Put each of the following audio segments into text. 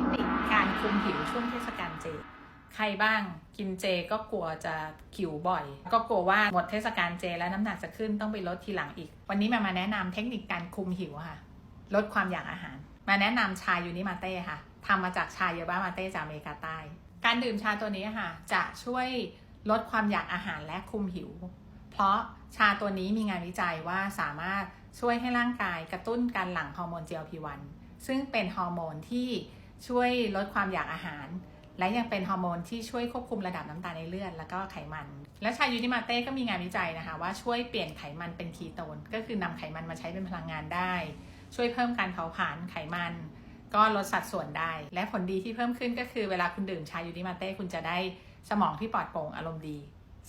คนิคการคุมผิวช่วงเทศกาลเจ ใครบ้างกินเจก็กลัวจะผิวบ่อย ก็กลัวว่าหมดเทศกาลเจแล้วน้ำหนักจะขึ้นต้องไปลดทีหลังอีก วันนี้มามาแนะนำเทคนิคการคุมผิวค่ะ ลดความอยากอาหาร มาแนะนำชายูนิมาเต้ค่ะทำมาจากชาเยบ้ามาเต้จากอเมริกาใต้ การดื่มชาตัวนี้ค่ะ จะช่วยลดความอยากอาหารและคุมผิว เพราะชาตัวนี้มีงานวิจัยว่าสามารถช่วยให้ร่างกายกระตุ้นการหลั่งฮอร์โมน GLP-1 ซึ่งเป็นฮอร์โมนที่ ช่วยลดความอยากอาหาร และยังเป็นฮอร์โมนที่ช่วยควบคุมระดับน้ำตาลในเลือด แล้วก็ไขมัน และชายูนิมาเต้ก็มีงานวิจัยนะคะ ว่าช่วยเปลี่ยนไขมันเป็นคีโตน ก็คือนำไขมันมาใช้เป็นพลังงานได้ ช่วยเพิ่มการเผาผลาญไขมัน ก็ลดสัดส่วนได้ และผลดีที่เพิ่มขึ้นก็คือเวลาคุณดื่มชายูนิมาเต้คุณจะได้สมองที่ปลอดโปร่งอารมณ์ดี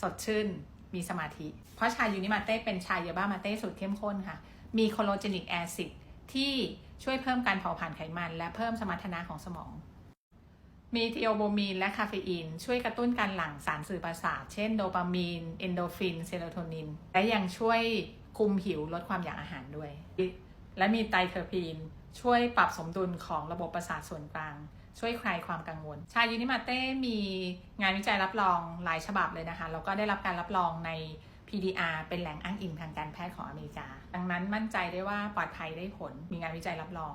สดชื่นมีสมาธิ เพราะชายูนิมาเต้เป็นชาเยอบ้ามาเต้สูตรเข้มข้นค่ะ มีโคโลเจนิกแอซิด ที่ช่วยเพิ่มการเผาผลาญไขมัน และเพิ่มสมรรถนะของสมอง มีทีโอโบมีนและคาเฟอีน ช่วยกระตุ้นการหลั่งสารสื่อประสาท เช่นโดปามีน เอนโดฟิน เซโรโทนิน และยังช่วยคุมผิวลดความอยากอาหารด้วย และมีไตรเทอร์พีน ช่วยปรับสมดุลของระบบประสาทส่วนกลาง ช่วยคลายความกังวล ชายูนิมาเต้มีงานวิจัยรับรองหลายฉบับเลยนะคะ แล้วก็ได้รับการรับรองใน PDR เป็นแหล่งอ้างอิงทางการแพทย์ของอเมริกา ดังนั้นมั่นใจได้ว่าปลอดภัยได้ผล มีงานวิจัยรับรอง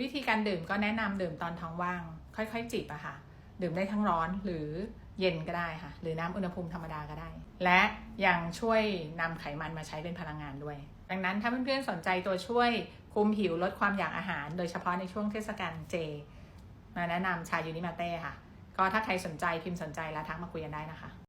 วิธีการดื่มก็แนะนำดื่มตอนท้องว่าง ค่อยๆจิบอะค่ะ ดื่มได้ทั้งร้อนหรือเย็นก็ได้ค่ะ หรือน้ำอุณหภูมิธรรมดาก็ได้ และยังช่วยนำไขมันมาใช้เป็นพลังงานด้วย ดังนั้นถ้าเพื่อนๆสนใจตัวช่วยคุมผิวลดความอยากอาหาร โดยเฉพาะในช่วงเทศกาลเจ มาแนะนำชายูนิมาเต้ค่ะ ก็ถ้าใครสนใจพิมพ์สนใจแล้วทักมาคุยกันได้นะคะ